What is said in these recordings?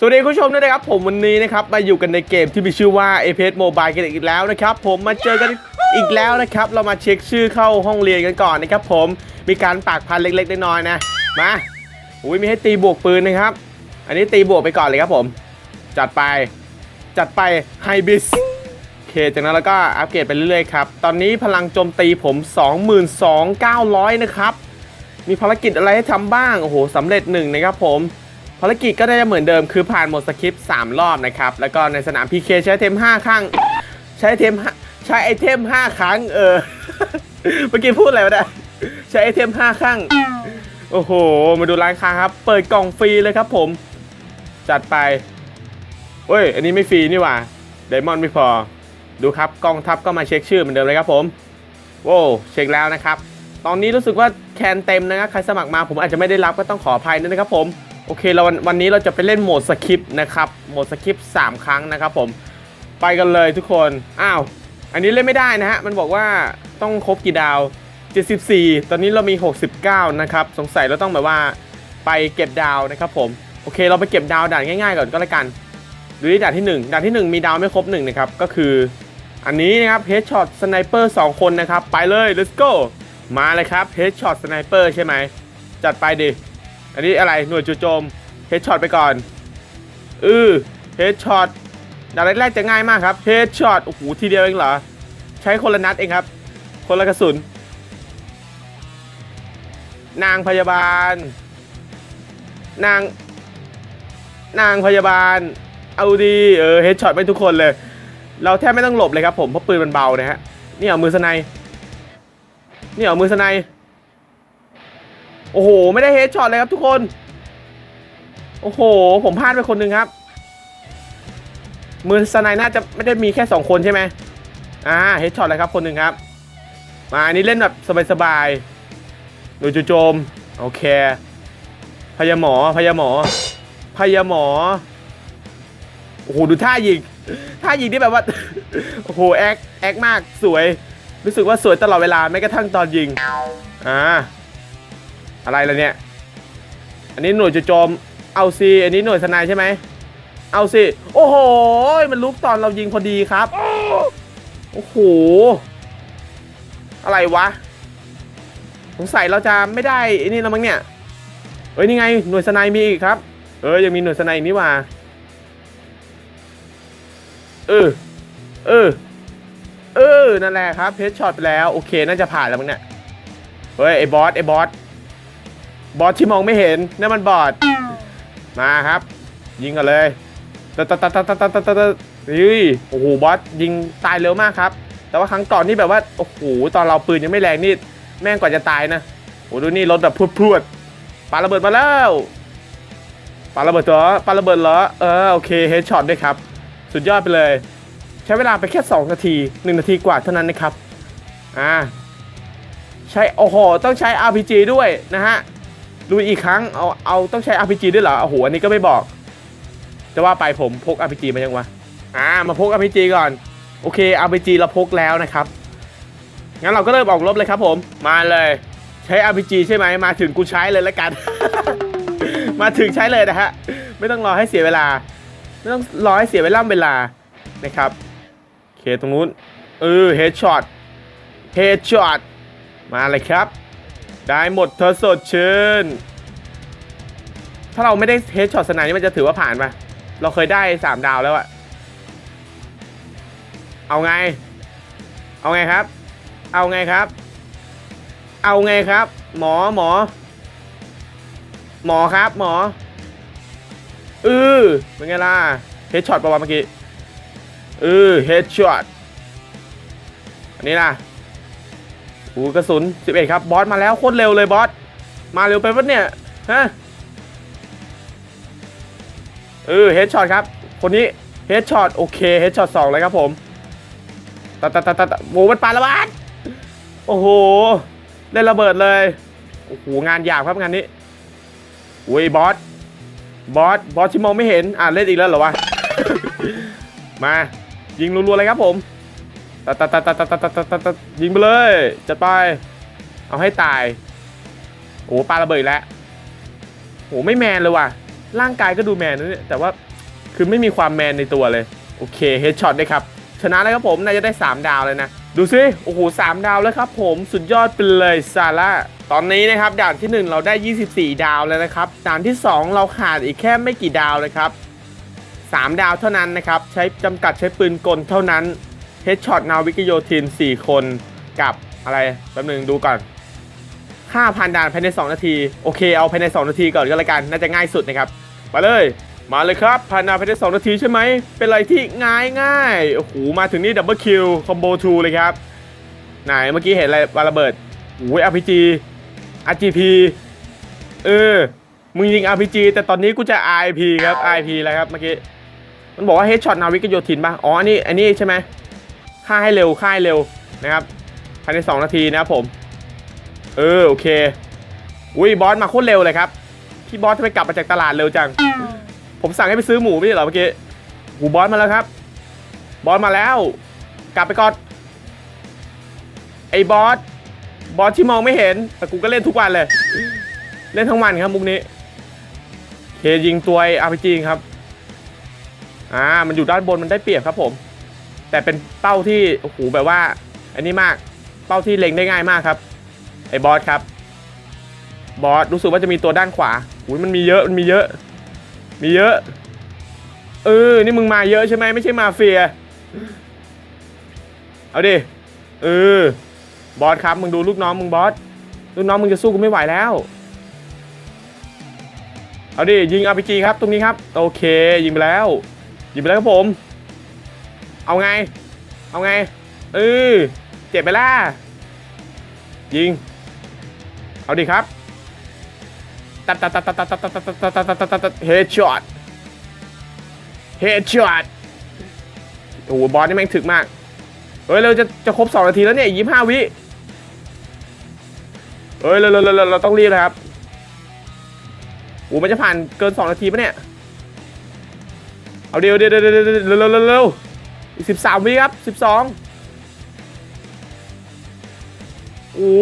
สวัสดีคุณผู้ชมด้วยนะครับ ผมวันนี้นะครับ มาอยู่กันในเกมที่มีชื่อว่า a p s Mobile กันอีกแล้วนะครับ ผมมาเจอกันอีกแล้วนะครับ เรามาเช็คชื่อเข้าห้องเรียนกันก่อนนะครับ ผมมีการปากพันเล็กๆน้อยๆนะมาอุ้ยมีให้ตีบวกปืนนะครับ อันนี้ตีบวกไปก่อนเลยครับผม จัดไปจัดไปไฮบิสโอเคจากนั้นเราก็อัปเกรดไปเรื่อยๆครับตอนนี้พลังโจมตีผม 22,900 นะครับ มีภารกิจอะไรให้ทำบ้างโอ้โหสำเร็จหนึ่งนะครับผม ภารกิจก็ได้เหมือนเดิมคือผ่านหมดสคริปต์3รอบนะครับ แล้วก็ในสนาม PK ใช้เทม5ครั้ง ใช้เทมใช้ไอเทม 5 ครั้ง เออ เมื่อกี้พูดอะไรวะเนี่ยใช้ไอเทม 5 ครั้ง โอ้โห มาดูร้านค้าครับ เปิดกล่องฟรีเลยครับผม จัดไปเอ้ย อันนี้ไม่ฟรีนี่หว่าไดมอนด์ไม่พอ ดูครับกองทัพก็มาเช็คชื่อเหมือนเดิมเลยครับผมโว้เช็คแล้วนะครับ ตอนนี้รู้สึกว่าแคนเต็มนะครับใครสมัครมาผมอาจจะไม่ได้รับก็ต้องขออภัยด้วยนะครับผม โอเคเราวันวันนี้เราจะไปเล่นโหมดสคริปต์นะครับโหมดสคริปต์3ครั้งนะครับผมไปกันเลยทุกคนอ้าวอันนี้เล่นไม่ได้นะฮะมันบอกว่าต้องครบกี่ดาว 74 ตอนนี้เรามี 69 นะครับสงสัยเราต้องแบบว่าไปเก็บดาวนะครับผมโอเคเราไปเก็บดาวด่านง่ายๆก่อนก็แล้วกันดูที่ด่านที่ 1ด่านที่ 1 มีดาวไม่ครบ1นะครับก็คืออันนี้นะครับ Headshot Sniper 2คนนะครับไปเลย let's go มาเลยครับ Headshot Sniper ใช่ไหมจัดไปดิ อันนี้อะไรหน่วยจู่โจม Headshot ไปก่อนอือ Headshot ด่านแรกๆจะง่ายมากครับ Headshot โอ้โหทีเดียวเองเหรอ ใช้คนละนัดเองครับ คนละกระสุน นางพยาบาล นาง นางพยาบาล เอาดีเออเฮดช็อตไปทุกคนเลย เราแทบไม่ต้องหลบเลยครับผมเพราะปืนมันเบานะฮะนี่เอามือสไนนี่เอามือสไน โอ้โห ไม่ได้เฮดช็อตเลยครับทุกคน โอ้โห ผมพลาดไปคนหนึ่งครับ มือสไนด์น่าจะไม่ได้มีแค่ 2 คนใช่ไหมอ่าเฮดช็อตเลยครับคนหนึ่งครับ มาอันนี้เล่นแบบสบายๆดูจู่โจม โอเค พยาหมอ พยาหมอ พยาหมอ โอ้โห ดูท่ายิง ท่ายิงที่แบบว่า โอ้โห แอค แอคมาก สวย รู้สึกว่าสวยตลอดเวลาแม้กระทั่งตอนยิง อ่า อะไรล่ะเนี่ย อันนี้หน่วยจู่โจม เอาซีอันนี้หน่วยสนายใช่ไหม เอาสิ โอ้โห มันลุกตอนเรายิงพอดีครับ โอ้โห อะไรวะ สงสัยเราจะไม่ได้ไอ้นี่แล้วมั้งเนี่ย เอ้ยนี่ไง หน่วยสนายมีอีกครับ เออยังมีหน่วยสนายอีกนี่ว่า เออ เออ เออ นั่นแหละครับ เพชช็อตไปแล้ว โอเค น่าจะผ่านแล้วมั้งเนี่ย เฮ้ยไอ้บอสไอ้บอส บอสที่มองไม่เห็นนั่นมันบอสมาครับ ยิงกันเลยตะตะตะตะตะตะตะตะตะเฮ้ยโอ้โหบอสยิงตายเร็วมากครับ แต่ว่าครั้งก่อนนี่แบบว่าโอ้โหตอนเราปืนยังไม่แรงนี่แม่งกว่าจะตายนะโอ้ดูนี่รถแบบพรวดพรวดปาระเบิดมาแล้วปาระเบิดเหรอปาระเบิดเหรอเออโอเคเฮดช็อตด้วยครับ สุดยอดไปเลย ใช้เวลาไปแค่ 2 นาที 1 นาทีกว่าเท่านั้นนะครับอ่าใช้โอ้โหต้องใช้ RPG ด้วยนะฮะ ดูอีกครั้งเอาเอาต้องใช้ RPG ด้วยเหรอโอ้โหอันนี้ก็ไม่บอกจะว่าไปผมพก RPG มายังวะอ่ามาพก RPG ก่อน โอเค RPG เราพกแล้วนะครับงั้นเราก็เริ่มออกรบเลยครับผมมาเลยใช้ RPG ใช่ไหมมาถึงกูใช้เลยละกัน มาถึงใช้เลยนะฮะไม่ต้องรอให้เสียเวลา ไม่ต้องรอให้เสียเวลาเวลานะครับโอเคตรงนู้นเออเฮดช็อตเฮดช็อตมาเลยครับ ได้หมดเธอสดชื่น ถ้าเราไม่ได้เฮดช็อตสนามนี่มันจะถือว่าผ่านปะเราเคยได้3ดาวแล้วอะเอาไง เอาไงครับ เอาไงครับ เอาไงครับ หมอหมอ หมอครับหมอเออเป็นไงล่ะเฮดช็อตประมาณเมื่อกี้เออเฮดช็อตอันนี้ล่ะ โอ้กระสุน 11 ครับ บอสมาแล้วโคตรเร็วเลยบอส มาเร็วไปปะเนี่ย ฮะ เออเฮดช็อตครับ คนนี้เฮดช็อตโอเคเฮดช็อตสองเลยครับผมตะตะตะตะตะโอ้มันปาระบิดโอ้โหเล่นระเบิดเลย โอ้โหงานหยาบครับงานนี้อุ้ยบอส บอส บอสที่มองไม่เห็น อ่าเล่นอีกแล้วเหรอวะ มา ยิงรัวๆเลยครับผม ตัดตัดตัดตัดตัดตัดตัดตัดตัดยิงไปเลยจัดไป เอาให้ตาย โอ้ปาระเบิดแล้วโอ้ไม่แมนเลยว่ะ ร่างกายก็ดูแมนนะเนี่ยแต่ว่าคือไม่มีความแมนในตัวเลย โอเคเฮดช็อตได้ครับ ชนะแล้วครับผมน่าจะได้ 3 ดาวเลยนะ ดูซิโอ้โหสามดาวแล้วครับผมสุดยอดไปเลยซาร่าตอนนี้นะครับด่านที่ 1 เราได้ 24 ดาวแล้วนะครับด่านที่ 2 เราขาดอีกแค่ไม่กี่ดาวเลยครับ 3 ดาวเท่านั้นนะครับ ใช้จำกัดใช้ปืนกลเท่านั้น เฮดช็อตนาวิกโยธิน 4 คนกับอะไรแป๊บนึงดูก่อนค่าพันด่านภายใน 2 นาที โอเคเอาภายใน 2 นาทีก่อนก็แล้วกันน่าจะง่ายสุดนะครับไปเลย มาเลยครับพันด่านภายใน 2 นาทีใช่ไหม เป็นอะไรที่ง่ายง่ายโอ้โหมาถึงนี่ดับเบิลคิวคอมโบทูเลยครับ ไหนเมื่อกี้เห็นอะไรปาระเบิดโอ้ย RPG RGP เออมึงยิง RPG แต่ตอนนี้กูจะ RIP ครับ RIP แล้วครับเมื่อกี้มันบอกว่า Headshot นาวิกโยธินป่ะอ๋ออันนี้อันนี้ใช่ไหม ฆ่าให้เร็วฆ่าให้เร็วนะครับภายใน 2 นาทีนะครับผม เออโอเค อุ้ยบอสมาโคตรเร็วเลยครับ พี่บอสทำไมกลับมาจากตลาดเร็วจัง ผมสั่งให้ไปซื้อหมูไม่ใช่เหรอเมื่อกี้หูบอสมาแล้วครับ บอสมาแล้ว กลับไปก่อน ไอ้บอส บอสที่มองไม่เห็น แต่กูก็เล่นทุกวันเลย เล่นทั้งวันครับมุกนี้เคยิงตัวไอาร์พีจีครับ อ่า มันอยู่ด้านบนมันได้เปรียบครับผม แต่เป็นเป้าที่โอ้โหแบบว่า อันนี้มากเป้าที่เล็งได้ง่ายมากครับไอ้บอสครับบอสรู้สึกว่าจะมีตัวด้านขวาอุ้ยมันมีเยอะมันมีเยอะ มีเยอะเออนี่มึงมาเยอะใช่ไหมไม่ใช่มาเฟีย เอาดิเออบอสครับมึงดูลูกน้องมึงบอสลูกน้องมึงจะสู้กูไม่ไหวแล้วเอาดิยิง RPG ครับตรงนี้ครับ โอเค ยิงไปแล้ว ยิงไปแล้วครับผม เอาไง เอาไงเออเจ็บไปล่ะ ยิง เอาดิครับ ตัดตัดตัดตัดตัดตัดตัดตัดตัดตัดตัดตัดตัดเฮดช็อต เฮดช็อต โอ้โหบอสนี่แม่งถึกมาก เฮ้ย เราจะจะครบ2นาทีแล้วเนี่ยยี่ห้าวิเฮ้ยเราเราเราเราต้องรีบนะครับโอ้มันจะผ่านเกิน2นาทีปะเนี่ย เอาเดี๋ยวเดี๋ยวเดี๋ยวเดียวเร็วเร็วเร็ว อีกสิบสามวิครับสิบสองโอ้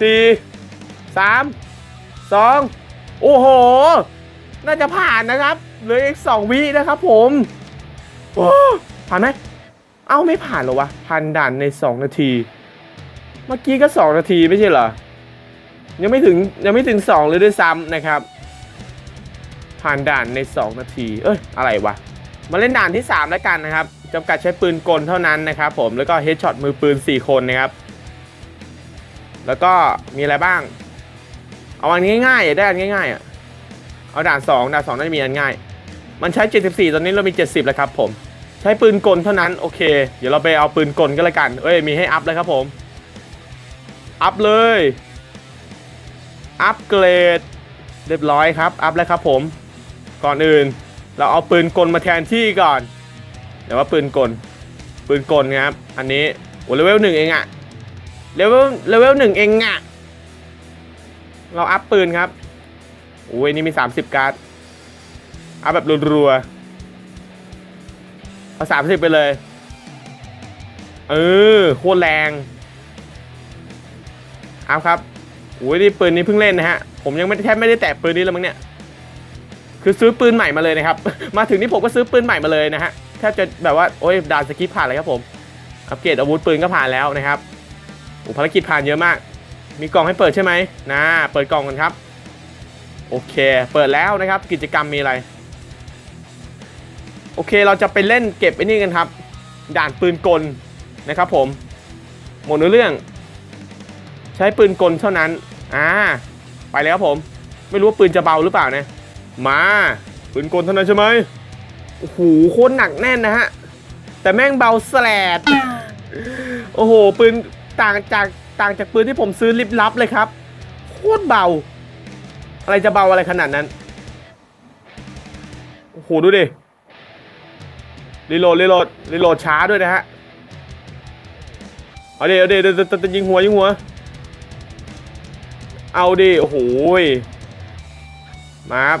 สี่สามสองโอ้โห น่าจะผ่านนะครับเหลืออีกสองวินะครับผมโอ้ผ่านไหมเอ้าไม่ผ่านหรอวะพันด่านใน2นาที เมื่อกี้ก็2นาทีไม่ใช่เหรอ ยังไม่ถึงยังไม่ถึง2เลยด้วยซ้ำนะครับ ผ่านด่านใน 2 นาที เอ้ย อะไรวะ มาเล่นด่านที่ 3 แล้วกันนะครับจำกัดใช้ปืนกลเท่านั้นนะครับผม แล้วก็เฮดช็อตมือปืน 4 คนนะครับ แล้วก็มีอะไรบ้าง เอาอันง่ายๆได้อันง่ายๆอะ เอาด่าน 2 ด่าน2น่าจะมีอันง่าย มันใช้ 74 ตอนนี้เรามี 70 แล้วครับผม ใช้ปืนกลเท่านั้น โอเค เดี๋ยวเราไปเอาปืนกลก็แล้วกัน เอ้ย มีให้อัพเลยครับผม อัพเลย อัพเกรดเรียบร้อยครับ อัพแล้วครับผม ก่อนอื่น เราเอาปืนกลมาแทนที่ก่อนเดี๋ยวว่าปืนกล ปืนกลครับ อันนี้โอ้เลเวลหนึ่งเองอะเลเวลเลเวลหนึ่งเองอะเราอัพปืนครับโอ้ยนี่มี 30 การ์ดอัพแบบรัวๆเอาสามสิบไปเลย เออโคตรแรงอัพครับโอ้ยนี่ปืนนี้เพิ่งเล่นนะฮะ ผมยังไม่แทบไม่ได้แตะปืนนี้แล้วมั้งเนี่ย คือซื้อปืนใหม่มาเลยนะครับ มาถึงนี่ผมก็ซื้อปืนใหม่มาเลยนะฮะแทบจะแบบว่าโอ้ยด่านสกิปผ่านเลยครับผมอัปเกรดอาวุธปืนก็ผ่านแล้วนะครับโอ้ภารกิจผ่านเยอะมาก มีกล่องให้เปิดใช่ไหมนะ เปิดกล่องกันครับ โอเค เปิดแล้วนะครับ กิจกรรมมีอะไร โอเคเราจะไปเล่นเก็บไอ้นี่กันครับ ด่านปืนกลนะครับ ผมหมดเนื้อเรื่อง ใช้ปืนกลเท่านั้น อ่า ไปแล้วครับผม ไม่รู้ว่าปืนจะเบาหรือเปล่านะ มาปืนกลเท่านั้นใช่ไหมโอ้โหโคตรหนักแน่นนะฮะ แต่แม่งเบาแสลดโอ้โหปืนต่างจากต่างจากปืนที่ผมซื้อลิบลับเลยครับ โคตรเบา อะไรจะเบาอะไรขนาดนั้น โอ้โห ดูดิรีโหลดรีโหลดรีโหลดช้าด้วยนะฮะ เอาดิเอาดิเดี๋ยวจะจะยิงหัวยิงหัว เอาดิ โอ้โหยมาครับ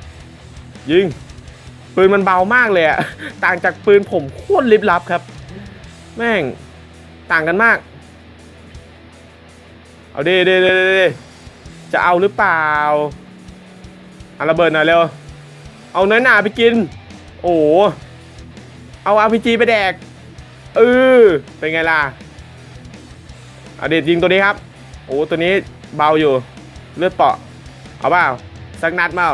ยิง ปืนมันเบามากเลยอะต่างจากปืนผมโคตรลิบลับครับ แม่ง ต่างกันมาก เอาดิดิดิดิจะเอาหรือเปล่าอาระเบิดหน่อยเร็ว เอาน้อหนาไปกิน โอ้เอาอาพีจีไปแดกเออเป็นไงล่ะเอาเด็ดยิงตัวนี้ครับ โอ้ตัวนี้เบาอยู่ เลือดเปาะ เอาเปล่าสักนัดเปล่า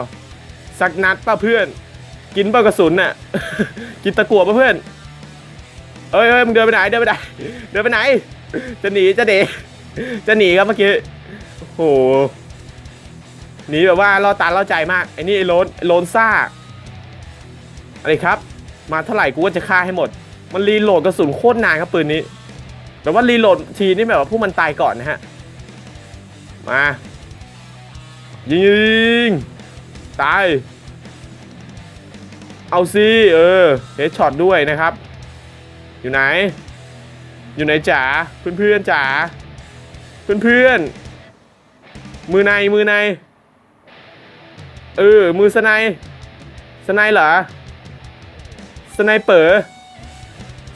สักนัดปล่าเพื่อน กินเปล่ากระสุนน่ะ กินตะกั่วปล่าเพื่อน เอ้ยเอ้ยมึงเดินไปไหน เดินไปไหน เดินไปไหน จะหนี จะเดจะหนีครับเมื่อกี้ โอ้โห หนีแบบว่าล่อตาล่อใจมาก ไอ้นี่ไอ้โลนโลนซ่า อะไรครับ มาเท่าไหร่กูก็จะฆ่าให้หมด มันรีโหลดกระสุนโคตรนานครับปืนนี้ แต่ว่ารีโหลดทีนี่แบบว่าผู้มันตายก่อนนะฮะ มา ยิงยิง ตาย เอาสิเออเฮดช็อตด้วยนะครับ อยู่ไหน อยู่ไหนจ๋าเพื่อนเพื่อนๆจ๋าเพื่อนเพื่อนๆ มือในมือใน เออ มือสไนด์สไนด์เหรอสไนเปอร์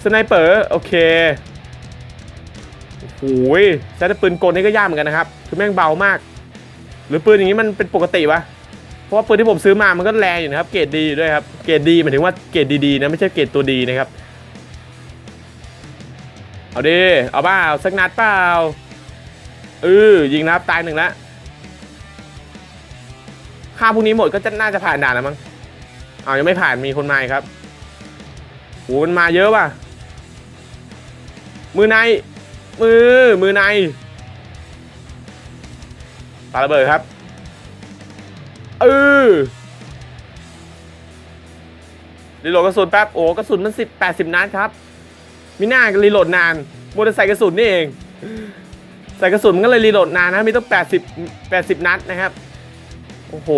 สไนเปอร์โอเคโอ้ยใช้แต่ปืนกลนี่ก็ยากเหมือนกันนะครับ คือแม่งเบามาก หรือปืนอย่างนี้มันเป็นปกติวะ ราะว่าปืนที่ผมซื้อมามันก็แรงอยู่นะครับ เกรดดีอยู่ด้วยครับ เกรดดีหมายถึงว่าเกรดดีๆนะไม่ใช่เกรดตัวดีนะครับ เอาดิ เอาเปล่าสักนัดเปล่าเออยิงนะครับตายหนึ่งล้วค่าพวกนี้หมดก็จะน่าจะผ่านด่านแล้วมั้งเอายังไม่ผ่านมีคนมาครับโหมันมาเยอะว่ะ มือใน มือ มือในปาระเบิดครับ เออรีโหลดกระสุนแป๊บโอ้กระสุนมันสิบแปดสิบนัดครับมิน่ารีโหลดนานโมเดลใส่กระสุนนี่เองใส่กระสุนมันก็เลยรีโหลดนานนะมีต้องแปดสิบแปดสิบนัดนะครับโอ้โห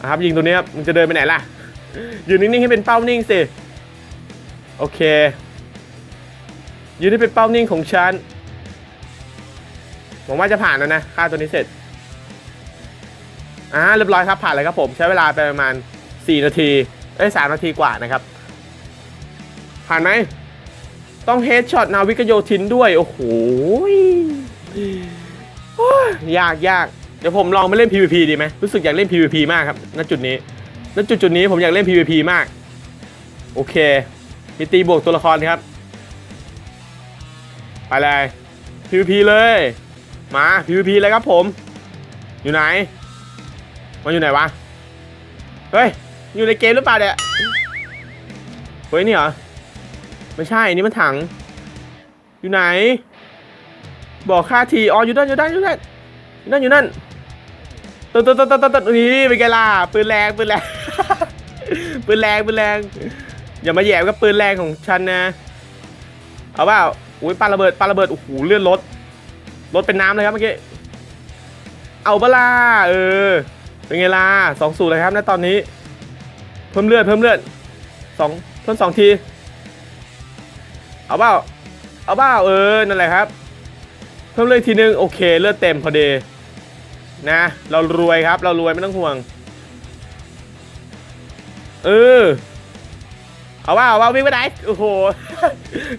อะครับยิงตัวนี้ครับมึงจะเดินไปไหนล่ะยืนนิ่งๆให้เป็นเป้านิ่งสิโอเคยืนให้เป็นเป้านิ่งของฉันหวังว่าจะผ่านแล้วนะค่าตัวนี้เสร็จ อ่าเรียบร้อยครับผ่านเลยครับผมใช้เวลาไปประมาณ 4 นาทีเอ้ยสามนาทีกว่านะครับ ผ่านไหม ต้องเฮดช็อตนาวิกโยธินด้วย โอ้โหยยากยากเดี๋ยวผมลองไปเล่น PVP ดีไหมรู้สึกอยากเล่น PVP มากครับณจุดนี้ณจุดจุดนี้ผมอยากเล่น PVP มาก โอเค มีตีบวกตัวละครครับไปเลย PVP เลย มา PVP เลยครับผม อยู่ไหน มันอยู่ไหนวะ เฮ้ย อยู่ในเกมหรือเปล่าเนี่ย เฮ้ยนี่เหรอ ไม่ใช่ นี่มันถัง อยู่ไหน บอกค่าที อ๋อ อยู่นั่นอยู่นั่นอยู่นั่นอยู่นั่นอยู่นั่นตึ๊ดตึ๊ดตึ๊ดตึ๊ดตึ๊ดนี่เป็นไงล่ะ ปืนแรง ปืนแรง ปืนแรง ปืนแรง อย่ามาแย่กับปืนแรงของฉันนะ เอาเปล่าอุ้ยปาระเบิดปาระเบิด โอ้โห เลื่อนรถ รถเป็นน้ำเลยครับเมื่อกี้ เอาเปล่าเออ เป็นไงล่ะสองสูตรเลยครับณตอนนี้ เพิ่มเลือดเพิ่มเลือดสองเพิ่มสองที เอาเปล่าเอาเปล่าเออนั่นแหละครับ เพิ่มเลือดทีนึงโอเค เลือดเต็มพอดีนะ เรารวยครับ เรารวยไม่ต้องห่วง เออเอาว่าเอาว่าวิ่งไปไหนโอ้โห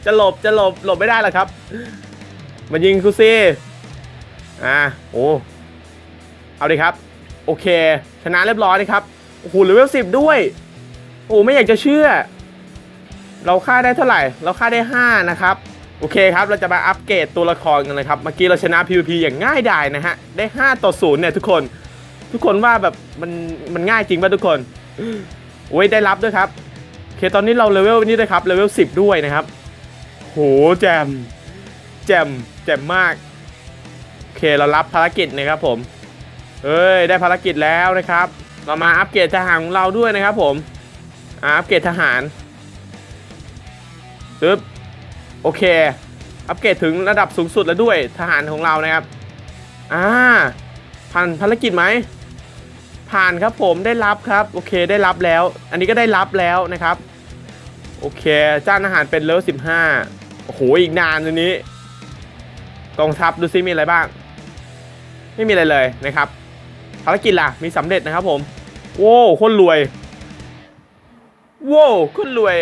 จะหลบจะหลบหลบไม่ได้หรอครับ มายิงคูซี่อ่าโอ้เอาดิครับ โอเค ชนะเรียบร้อยนะครับโอ้โหเลเวลสิบด้วยโอ้ไม่อยากจะเชื่อ เราค่าได้เท่าไหร่ เราค่าได้ 5 นะครับ โอเคครับ เราจะมาอัปเกรดตัวละครกันเลยครับ เมื่อกี้เราชนะ PVP อย่างง่ายดายนะฮะ ได้ 5 ต่อ0เนี่ยทุกคน ทุกคนว่าแบบมันมันง่ายจริงป่ะทุกคนโอ้ยได้รับด้วยครับโอเคตอนนี้เราเลเวลนี้เลยครับเลเวล10 ด้วยนะครับโหแจมแจมแจมมากโอเคเรารับภารกิจนะครับผม เอ้ยได้ภารกิจแล้วนะครับ เรามาอัปเกรดทหารของเราด้วยนะครับผมอัปเกรดทหารปึ๊บโอเค อัปเกรดถึงระดับสูงสุดแล้วด้วยทหารของเรานะครับอ่าผ่านภารกิจไหมผ่านครับผมได้รับครับโอเคได้รับแล้ว อันนี้ก็ได้รับแล้วนะครับ โอเคจ้านอาหารเป็นเลเวลสิบห้าโอ้โหอีกนานอันนี้กองทัพดูซิมีอะไรบ้าง ไม่มีอะไรเลยนะครับ ภารกิจล่ะ มีสำเร็จนะครับผม โว้คนรวย โว้คนรวย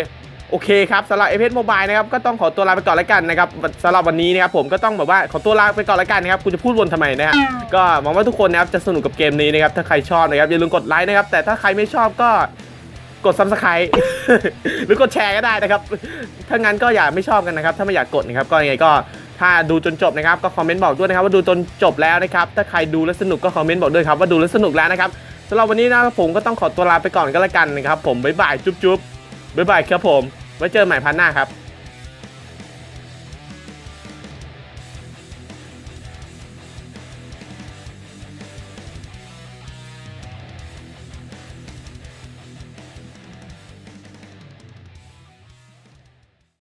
โอเคครับสำหรับเอพโมบายนะครับ ก็ต้องขอตัวลาไปก่อนแล้วกันนะครับสำหรับวันนี้นะครับผมก็ต้องแบบว่าขอตัวลาไปก่อนแล้วกันนะครับคุณจะพูดวนทำไมนะฮะก็หวังว่าทุกคนนะครับจะสนุกกับเกมนี้นะครับ ถ้าใครชอบนะครับอย่าลืมกดไลค์นะครับ แต่ถ้าใครไม่ชอบก็กด subscribe หรือกดแชร์ก็ได้นะครับ ถ้างั้นก็อย่าไม่ชอบกันนะครับ ถ้าไม่อยากกดนะครับ ก็ยังไงก็ ถ้าดูจนจบนะครับก็คอมเมนต์บอกด้วยนะครับว่าดูจนจบแล้วนะครับถ้าใครดูแล้วสนุกก็คอมเมนต์บอกด้วยครับว่าดูแล้วสนุกแล้วนะครับสำหรับวันนี้นะครับผมก็ต้องขอตัวลาไปก่อนก็แล้วกันนะครับผมบ๊ายบายจุ๊บจุ๊บ๊ายบายครับผมไว้เจอใหม่พันหน้าครับ